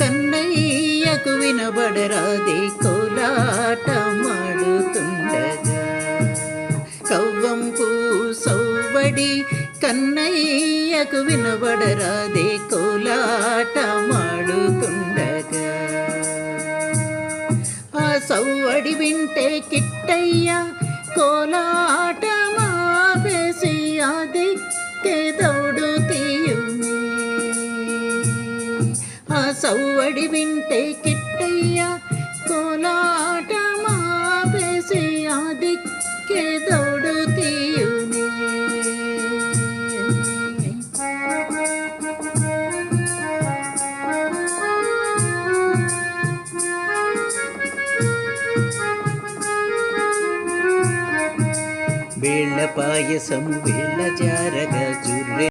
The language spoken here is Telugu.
కన్నయ్యకు వినబడరాదే కోలాటమాడుతుండగా. కవ్వంపు సౌవడి కన్నయ్యకు వినబడరాదే కోలాటమాడుతుండగా. ఆ సౌవడి వింటే కిట్టయ్య కోలాట మాపేసి ఆ దిక్కే దౌడు ఆ సవ్వడి వింటే కిట్టయ్య కోలాట మాపేసి ఆ దిక్కే దౌడు తీయునే వేళ్ళ పాయసము వేళ్ళ జారగా జుర్రె